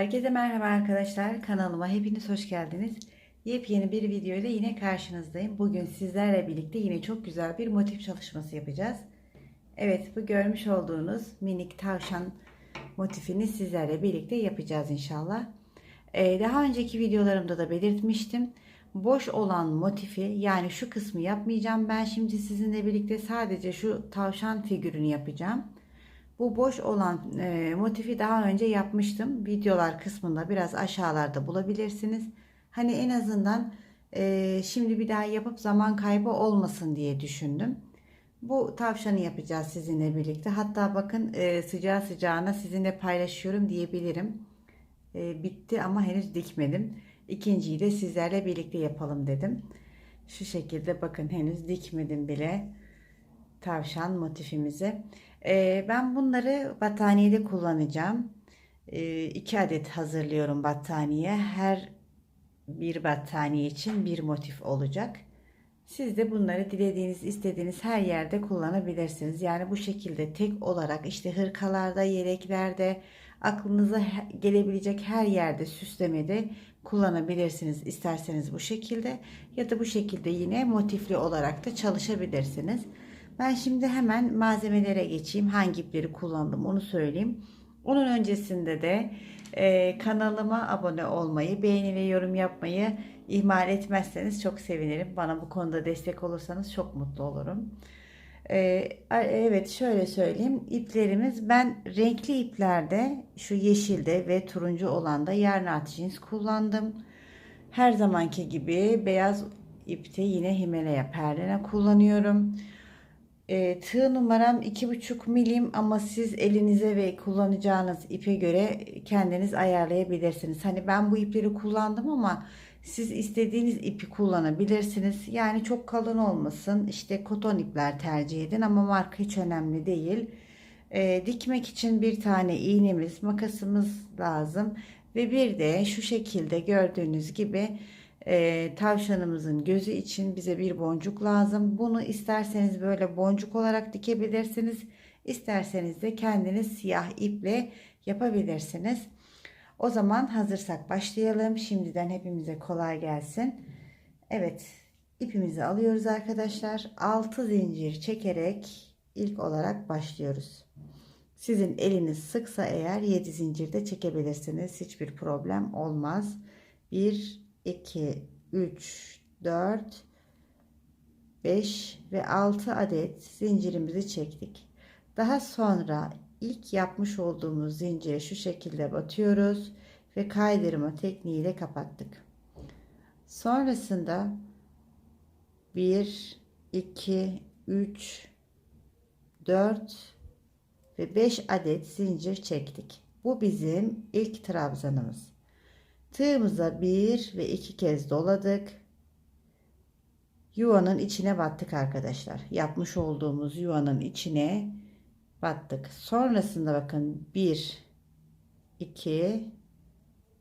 Herkese merhaba arkadaşlar. Kanalıma hepiniz hoş geldiniz. Yepyeni bir video ile yine karşınızdayım. Bugün sizlerle birlikte yine çok güzel bir motif çalışması yapacağız. Evet bu görmüş olduğunuz minik tavşan motifini sizlerle birlikte yapacağız inşallah. Ee, daha önceki videolarımda da belirtmiştim. Boş olan motifi yani şu kısmı yapmayacağım. Ben şimdi sizinle birlikte sadece şu tavşan figürünü yapacağım. Bu boş olan e, motifi daha önce yapmıştım. Videolar kısmında biraz aşağılarda bulabilirsiniz. Hani en azından e, şimdi bir daha yapıp zaman kaybı olmasın diye düşündüm. Bu tavşanı yapacağız sizinle birlikte. Hatta bakın e, sıcağı sıcağına sizinle paylaşıyorum diyebilirim. E, bitti ama henüz dikmedim. İkinciyi de sizlerle birlikte yapalım dedim. Şu şekilde bakın henüz dikmedim bile tavşan motifimizi. Ben bunları battaniyede kullanacağım. Ee, iki adet hazırlıyorum battaniye. Her bir battaniye için bir motif olacak. Siz de bunları dilediğiniz, istediğiniz her yerde kullanabilirsiniz. Yani bu şekilde tek olarak işte hırkalarda, yeleklerde, aklınıza gelebilecek her yerde süslemede kullanabilirsiniz. İsterseniz bu şekilde ya da bu şekilde yine motifli olarak da çalışabilirsiniz. Ben şimdi hemen malzemelere geçeyim. Hangi ipleri kullandım onu söyleyeyim. Onun öncesinde de e, kanalıma abone olmayı, beğeni ve yorum yapmayı ihmal etmezseniz çok sevinirim. Bana bu konuda destek olursanız çok mutlu olurum. E, evet şöyle söyleyeyim. İplerimiz ben renkli iplerde şu yeşilde ve turuncu olanda yarn jeans kullandım. Her zamanki gibi beyaz ipte yine Himalaya perlene kullanıyorum. E, tığ numaram 2,5 milim ama siz elinize ve kullanacağınız ipe göre kendiniz ayarlayabilirsiniz. Hani ben bu ipleri kullandım ama siz istediğiniz ipi kullanabilirsiniz. Yani çok kalın olmasın. İşte koton ipler tercih edin ama marka hiç önemli değil. E, dikmek için bir tane iğnemiz, makasımız lazım. Ve bir de şu şekilde gördüğünüz gibi e, tavşanımızın gözü için bize bir boncuk lazım. Bunu isterseniz böyle boncuk olarak dikebilirsiniz. İsterseniz de kendiniz siyah iple yapabilirsiniz. O zaman hazırsak başlayalım. Şimdiden hepimize kolay gelsin. Evet ipimizi alıyoruz arkadaşlar. 6 zincir çekerek ilk olarak başlıyoruz. Sizin eliniz sıksa eğer 7 zincir de çekebilirsiniz. Hiçbir problem olmaz. 1 2, 3, 4, 5 ve 6 adet zincirimizi çektik. Daha sonra ilk yapmış olduğumuz zincire şu şekilde batıyoruz ve kaydırma tekniğiyle kapattık. Sonrasında 1, 2, 3, 4 ve 5 adet zincir çektik. Bu bizim ilk trabzanımız. Tığımıza bir ve iki kez doladık. Yuvanın içine battık arkadaşlar. Yapmış olduğumuz yuvanın içine battık. Sonrasında bakın 1 2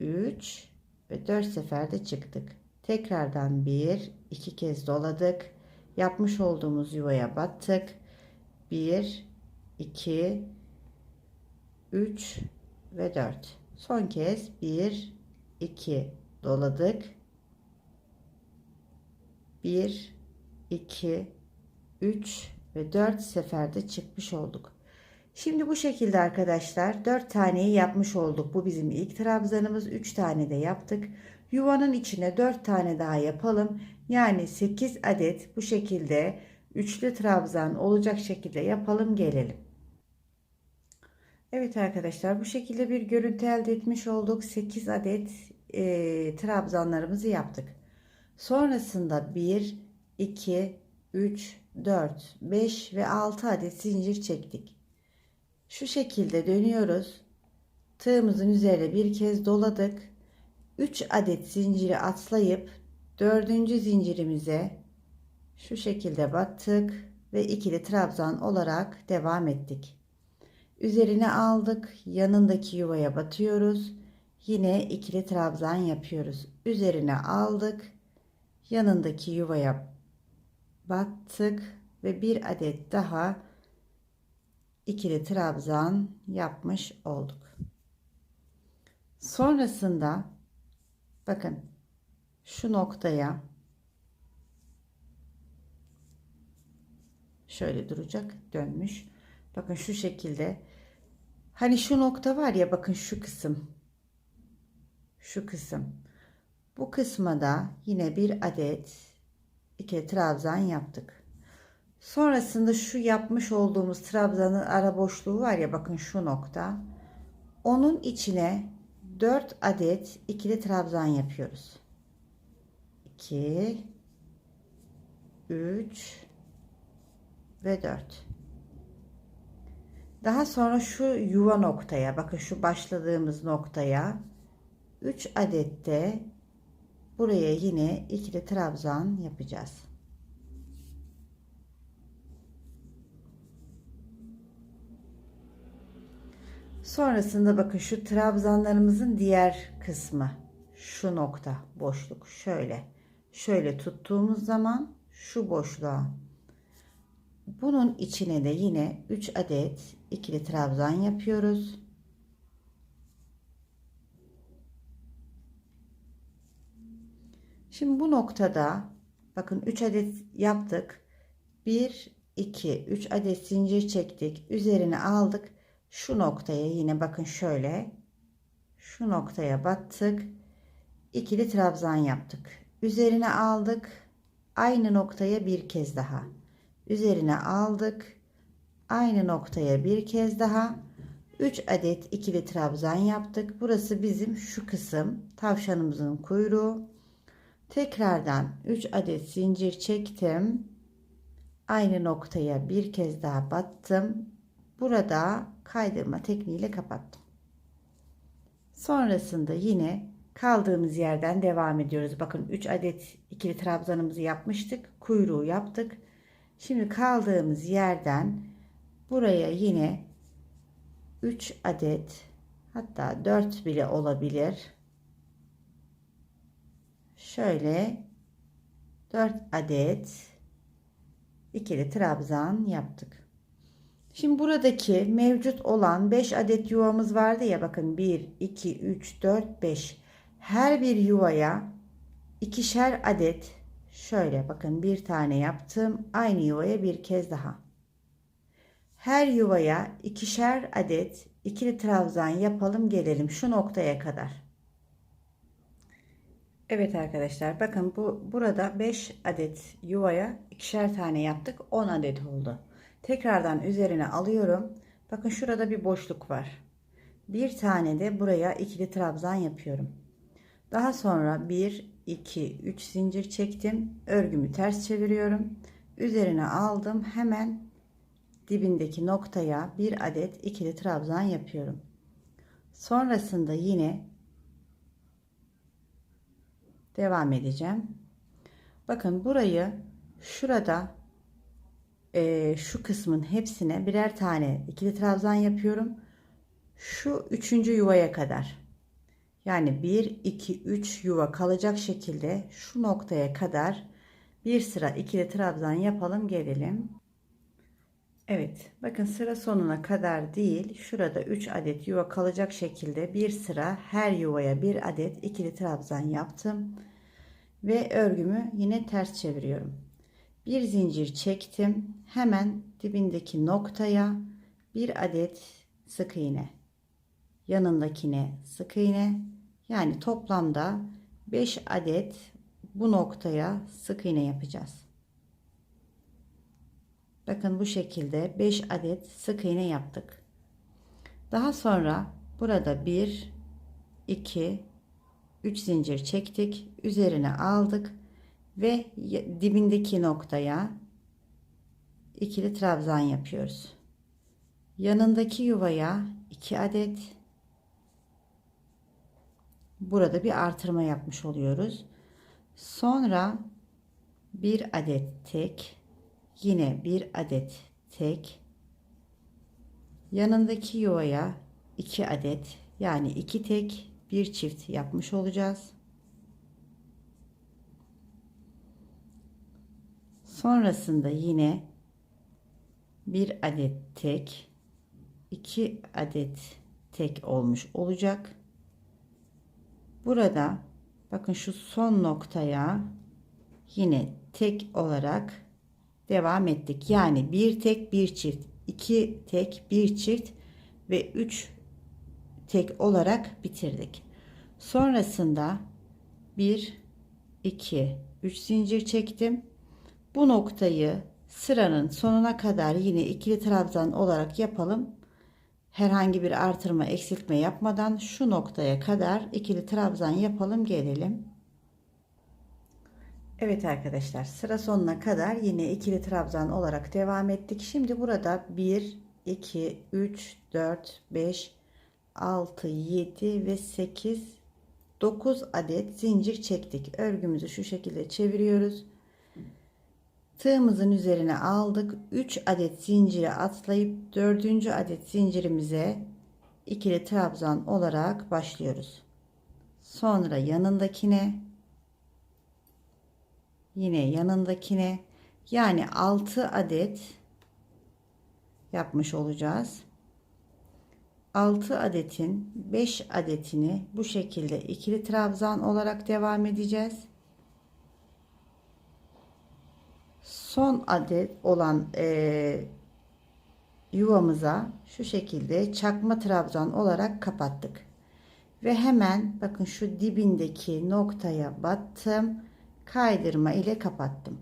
3 ve 4 seferde çıktık. Tekrardan 1 2 kez doladık. Yapmış olduğumuz yuvaya battık. 1 2 3 ve 4. Son kez 1 2 doladık. 1 2 3 ve 4 seferde çıkmış olduk. Şimdi bu şekilde arkadaşlar 4 taneyi yapmış olduk. Bu bizim ilk trabzanımız. 3 tane de yaptık. Yuvanın içine 4 tane daha yapalım. Yani 8 adet bu şekilde üçlü trabzan olacak şekilde yapalım gelelim. Evet arkadaşlar bu şekilde bir görüntü elde etmiş olduk. 8 adet e, trabzanlarımızı yaptık. Sonrasında 1, 2, 3, 4, 5 ve 6 adet zincir çektik. Şu şekilde dönüyoruz. Tığımızın üzerine bir kez doladık. 3 adet zinciri atlayıp 4. zincirimize şu şekilde battık ve ikili trabzan olarak devam ettik. Üzerine aldık. Yanındaki yuvaya batıyoruz. Yine ikili trabzan yapıyoruz. Üzerine aldık. Yanındaki yuvaya battık ve bir adet daha ikili trabzan yapmış olduk. Sonrasında bakın şu noktaya şöyle duracak dönmüş. Bakın şu şekilde. Hani şu nokta var ya bakın şu kısım. Şu kısım. Bu kısma da yine bir adet iki trabzan yaptık. Sonrasında şu yapmış olduğumuz trabzanın ara boşluğu var ya bakın şu nokta. Onun içine 4 adet ikili trabzan yapıyoruz. 2 3 ve 4. Daha sonra şu yuva noktaya bakın şu başladığımız noktaya 3 adet de buraya yine ikili trabzan yapacağız. Sonrasında bakın şu trabzanlarımızın diğer kısmı şu nokta boşluk şöyle şöyle tuttuğumuz zaman şu boşluğa bunun içine de yine 3 adet ikili trabzan yapıyoruz. Şimdi bu noktada bakın 3 adet yaptık. 1 2 3 adet zincir çektik. Üzerine aldık. Şu noktaya yine bakın şöyle şu noktaya battık. ikili trabzan yaptık. Üzerine aldık. Aynı noktaya bir kez daha üzerine aldık. Aynı noktaya bir kez daha 3 adet ikili trabzan yaptık. Burası bizim şu kısım tavşanımızın kuyruğu. Tekrardan 3 adet zincir çektim. Aynı noktaya bir kez daha battım. Burada kaydırma tekniğiyle kapattım. Sonrasında yine kaldığımız yerden devam ediyoruz. Bakın 3 adet ikili trabzanımızı yapmıştık. Kuyruğu yaptık. Şimdi kaldığımız yerden buraya yine 3 adet hatta 4 bile olabilir. Şöyle 4 adet ikili trabzan yaptık. Şimdi buradaki mevcut olan 5 adet yuvamız vardı ya bakın 1 2 3 4 5 her bir yuvaya ikişer adet Şöyle bakın bir tane yaptım. Aynı yuvaya bir kez daha. Her yuvaya ikişer adet ikili trabzan yapalım gelelim şu noktaya kadar. Evet arkadaşlar bakın bu burada 5 adet yuvaya ikişer tane yaptık 10 adet oldu. Tekrardan üzerine alıyorum. Bakın şurada bir boşluk var. Bir tane de buraya ikili trabzan yapıyorum. Daha sonra 1 2 3 zincir çektim örgümü ters çeviriyorum üzerine aldım hemen dibindeki noktaya bir adet ikili trabzan yapıyorum. Sonrasında yine devam edeceğim. Bakın burayı şurada e, şu kısmın hepsine birer tane ikili trabzan yapıyorum. Şu üçüncü yuvaya kadar yani 1 2 3 yuva kalacak şekilde şu noktaya kadar bir sıra ikili trabzan yapalım gelelim. Evet bakın sıra sonuna kadar değil şurada 3 adet yuva kalacak şekilde bir sıra her yuvaya bir adet ikili trabzan yaptım ve örgümü yine ters çeviriyorum. Bir zincir çektim hemen dibindeki noktaya bir adet sık iğne yanındakine sık iğne yani toplamda 5 adet bu noktaya sık iğne yapacağız. Bakın bu şekilde 5 adet sık iğne yaptık. Daha sonra burada 1 2 3 zincir çektik. Üzerine aldık ve dibindeki noktaya ikili trabzan yapıyoruz. Yanındaki yuvaya 2 adet burada bir artırma yapmış oluyoruz. Sonra bir adet tek yine bir adet tek yanındaki yuvaya iki adet yani iki tek bir çift yapmış olacağız. Sonrasında yine bir adet tek iki adet tek olmuş olacak Burada bakın şu son noktaya yine tek olarak devam ettik. Yani bir tek bir çift, iki tek bir çift ve üç tek olarak bitirdik. Sonrasında 1 2 3 zincir çektim. Bu noktayı sıranın sonuna kadar yine ikili trabzan olarak yapalım. Herhangi bir artırma, eksiltme yapmadan şu noktaya kadar ikili trabzan yapalım, gelelim. Evet arkadaşlar, sıra sonuna kadar yine ikili trabzan olarak devam ettik. Şimdi burada 1 2 3 4 5 6 7 ve 8 9 adet zincir çektik. Örgümüzü şu şekilde çeviriyoruz. Tığımızın üzerine aldık. 3 adet zincire atlayıp 4. adet zincirimize ikili trabzan olarak başlıyoruz. Sonra yanındakine yine yanındakine yani 6 adet yapmış olacağız. 6 adetin 5 adetini bu şekilde ikili trabzan olarak devam edeceğiz. Son adet olan e, yuvamıza şu şekilde çakma trabzan olarak kapattık. Ve hemen bakın şu dibindeki noktaya battım. Kaydırma ile kapattım.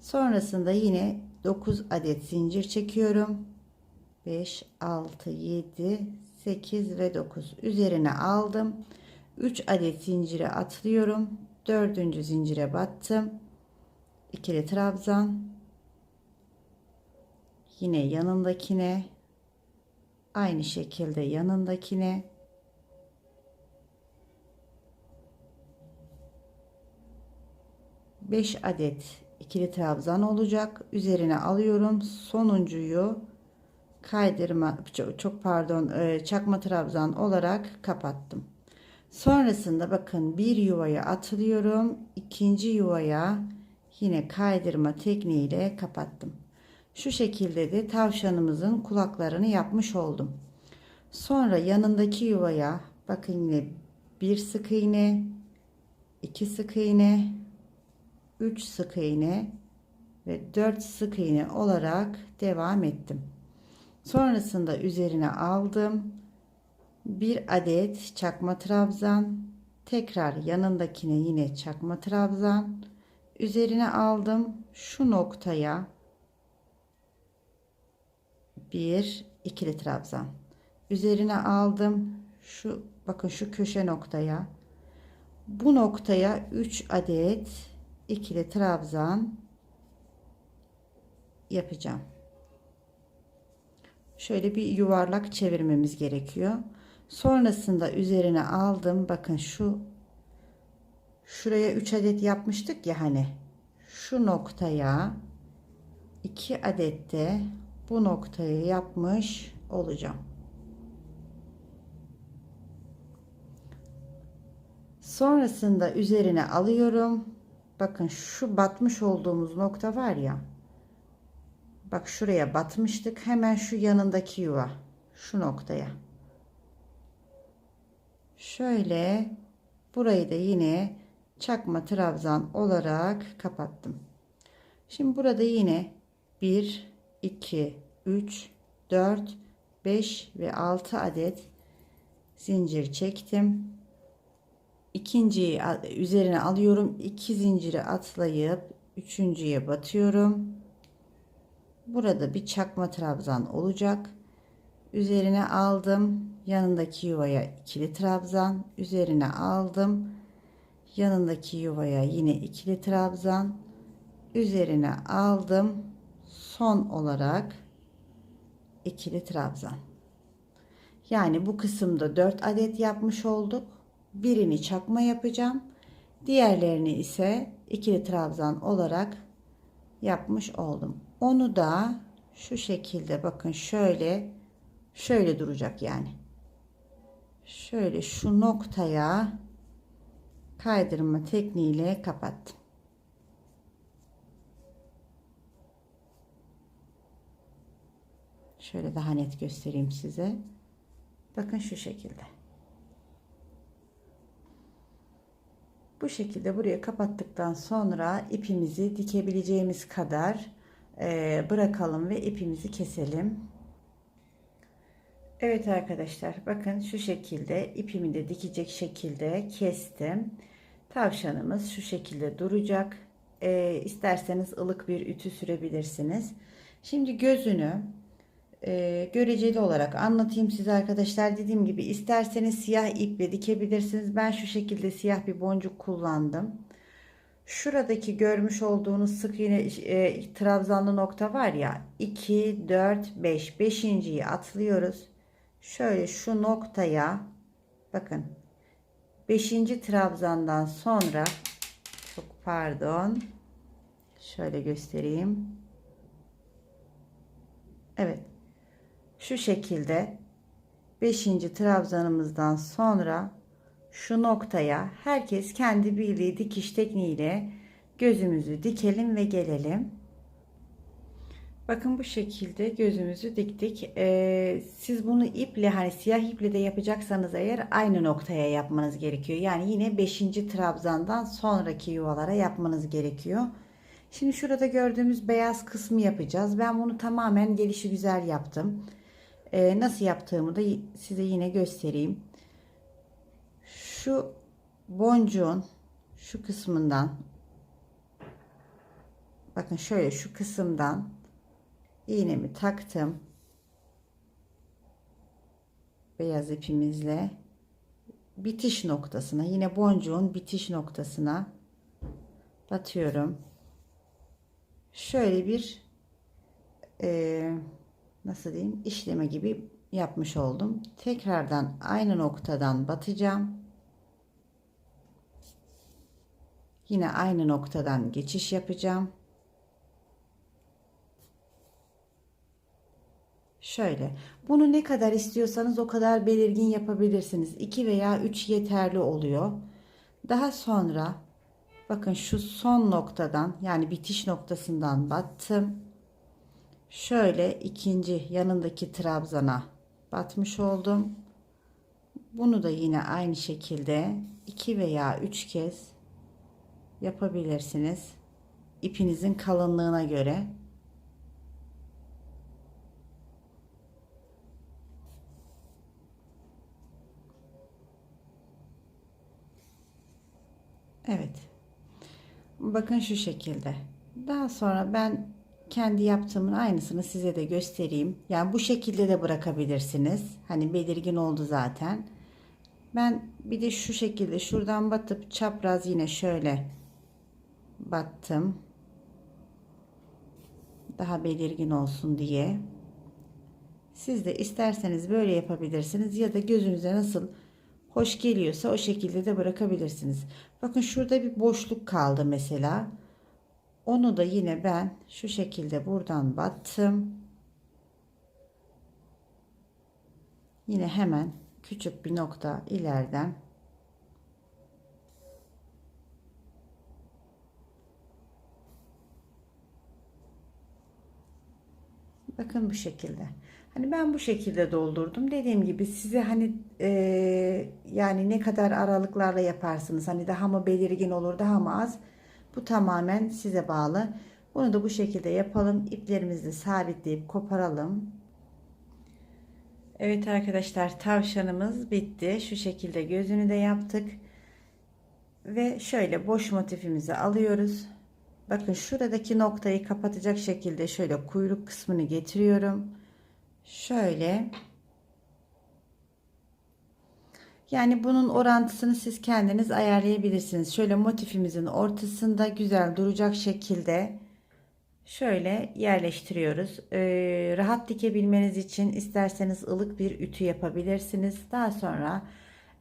Sonrasında yine 9 adet zincir çekiyorum. 5, 6, 7, 8 ve 9 üzerine aldım. 3 adet zincire atlıyorum. 4. zincire battım. İkili trabzan. Yine yanındakine aynı şekilde yanındakine beş adet ikili trabzan olacak. Üzerine alıyorum. Sonuncuyu kaydırma çok pardon e, çakma trabzan olarak kapattım. Sonrasında bakın bir yuvaya atılıyorum. ikinci yuvaya yine kaydırma tekniğiyle kapattım. Şu şekilde de tavşanımızın kulaklarını yapmış oldum. Sonra yanındaki yuvaya bakın yine bir sık iğne, iki sık iğne, üç sık iğne ve dört sık iğne olarak devam ettim. Sonrasında üzerine aldım. Bir adet çakma trabzan. Tekrar yanındakine yine çakma trabzan. Üzerine aldım. Şu noktaya bir ikili trabzan. Üzerine aldım. Şu bakın şu köşe noktaya. Bu noktaya 3 adet ikili trabzan yapacağım şöyle bir yuvarlak çevirmemiz gerekiyor. Sonrasında üzerine aldım. Bakın şu şuraya 3 adet yapmıştık ya hani. Şu noktaya 2 adet de bu noktayı yapmış olacağım. Sonrasında üzerine alıyorum. Bakın şu batmış olduğumuz nokta var ya. Bak şuraya batmıştık. Hemen şu yanındaki yuva. Şu noktaya. Şöyle burayı da yine çakma trabzan olarak kapattım. Şimdi burada yine 1, 2, 3, 4, 5 ve 6 adet zincir çektim. İkinciyi üzerine alıyorum. 2 zinciri atlayıp üçüncüye batıyorum. Burada bir çakma trabzan olacak. Üzerine aldım. Yanındaki yuvaya ikili trabzan. Üzerine aldım. Yanındaki yuvaya yine ikili trabzan. Üzerine aldım. Son olarak ikili trabzan. Yani bu kısımda 4 adet yapmış olduk. Birini çakma yapacağım. Diğerlerini ise ikili trabzan olarak yapmış oldum. Onu da şu şekilde bakın şöyle şöyle duracak yani. Şöyle şu noktaya kaydırma tekniğiyle kapattım. Şöyle daha net göstereyim size. Bakın şu şekilde. Bu şekilde buraya kapattıktan sonra ipimizi dikebileceğimiz kadar e, bırakalım ve ipimizi keselim. Evet arkadaşlar bakın şu şekilde ipimi de dikecek şekilde kestim. Tavşanımız şu şekilde duracak. E, isterseniz ılık bir ütü sürebilirsiniz. Şimdi gözünü e, göreceli olarak anlatayım size arkadaşlar. Dediğim gibi isterseniz siyah iple dikebilirsiniz. Ben şu şekilde siyah bir boncuk kullandım. Şuradaki görmüş olduğunuz sık iğne e, trabzanlı nokta var ya 2 4 5 5.yi atlıyoruz. Şöyle şu noktaya bakın 5. trabzandan sonra çok pardon şöyle göstereyim. Evet. Şu şekilde 5. trabzanımızdan sonra şu noktaya herkes kendi bildiği dikiş tekniğiyle gözümüzü dikelim ve gelelim. Bakın bu şekilde gözümüzü diktik. Ee, siz bunu iple hani siyah iple de yapacaksanız eğer aynı noktaya yapmanız gerekiyor. Yani yine 5. trabzandan sonraki yuvalara yapmanız gerekiyor. Şimdi şurada gördüğümüz beyaz kısmı yapacağız. Ben bunu tamamen gelişi güzel yaptım. Ee, nasıl yaptığımı da size yine göstereyim. Şu boncuğun şu kısmından bakın şöyle şu kısımdan iğnemi taktım. Beyaz ipimizle bitiş noktasına yine boncuğun bitiş noktasına batıyorum şöyle bir e, nasıl diyeyim işleme gibi yapmış oldum. Tekrardan aynı noktadan batacağım. Yine aynı noktadan geçiş yapacağım. Şöyle. Bunu ne kadar istiyorsanız o kadar belirgin yapabilirsiniz. 2 veya 3 yeterli oluyor. Daha sonra Bakın şu son noktadan yani bitiş noktasından battım. Şöyle ikinci yanındaki trabzana batmış oldum. Bunu da yine aynı şekilde iki veya üç kez yapabilirsiniz. İpinizin kalınlığına göre. Evet. Bakın şu şekilde. Daha sonra ben kendi yaptığımın aynısını size de göstereyim. Yani bu şekilde de bırakabilirsiniz. Hani belirgin oldu zaten. Ben bir de şu şekilde şuradan batıp çapraz yine şöyle battım. Daha belirgin olsun diye. Siz de isterseniz böyle yapabilirsiniz ya da gözünüze nasıl hoş geliyorsa o şekilde de bırakabilirsiniz. Bakın şurada bir boşluk kaldı mesela. Onu da yine ben şu şekilde buradan battım. Yine hemen küçük bir nokta ileriden Bakın bu şekilde. Hani ben bu şekilde doldurdum. Dediğim gibi size hani e, yani ne kadar aralıklarla yaparsınız. Hani daha mı belirgin olur daha mı az. Bu tamamen size bağlı. Bunu da bu şekilde yapalım. İplerimizi sabitleyip koparalım. Evet arkadaşlar tavşanımız bitti. Şu şekilde gözünü de yaptık. Ve şöyle boş motifimizi alıyoruz. Bakın şuradaki noktayı kapatacak şekilde şöyle kuyruk kısmını getiriyorum şöyle yani bunun orantısını siz kendiniz ayarlayabilirsiniz. Şöyle motifimizin ortasında güzel duracak şekilde şöyle yerleştiriyoruz. Ee, rahat dikebilmeniz için isterseniz ılık bir ütü yapabilirsiniz. Daha sonra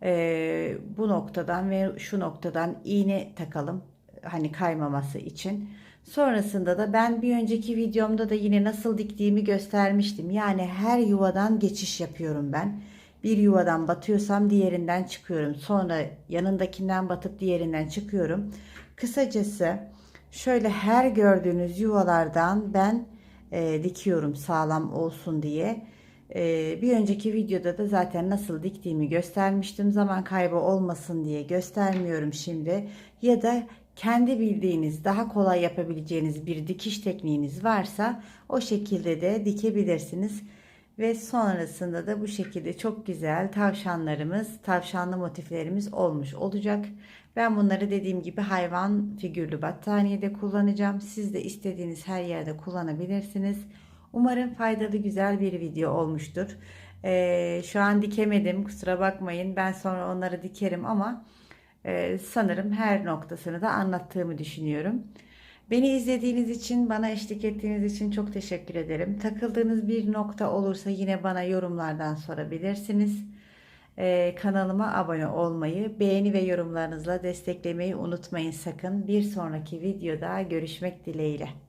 e, bu noktadan ve şu noktadan iğne takalım. Hani kaymaması için. Sonrasında da ben bir önceki videomda da yine nasıl diktiğimi göstermiştim. Yani her yuvadan geçiş yapıyorum ben. Bir yuvadan batıyorsam diğerinden çıkıyorum. Sonra yanındakinden batıp diğerinden çıkıyorum. Kısacası şöyle her gördüğünüz yuvalardan ben e, dikiyorum sağlam olsun diye. Ee, bir önceki videoda da zaten nasıl diktiğimi göstermiştim. Zaman kaybı olmasın diye göstermiyorum şimdi. Ya da kendi bildiğiniz, daha kolay yapabileceğiniz bir dikiş tekniğiniz varsa o şekilde de dikebilirsiniz. Ve sonrasında da bu şekilde çok güzel tavşanlarımız, tavşanlı motiflerimiz olmuş olacak. Ben bunları dediğim gibi hayvan figürlü battaniyede kullanacağım. Siz de istediğiniz her yerde kullanabilirsiniz. Umarım faydalı güzel bir video olmuştur. Ee, şu an dikemedim kusura bakmayın. Ben sonra onları dikerim ama e, sanırım her noktasını da anlattığımı düşünüyorum. Beni izlediğiniz için, bana eşlik ettiğiniz için çok teşekkür ederim. Takıldığınız bir nokta olursa yine bana yorumlardan sorabilirsiniz. Ee, kanalıma abone olmayı, beğeni ve yorumlarınızla desteklemeyi unutmayın sakın. Bir sonraki videoda görüşmek dileğiyle.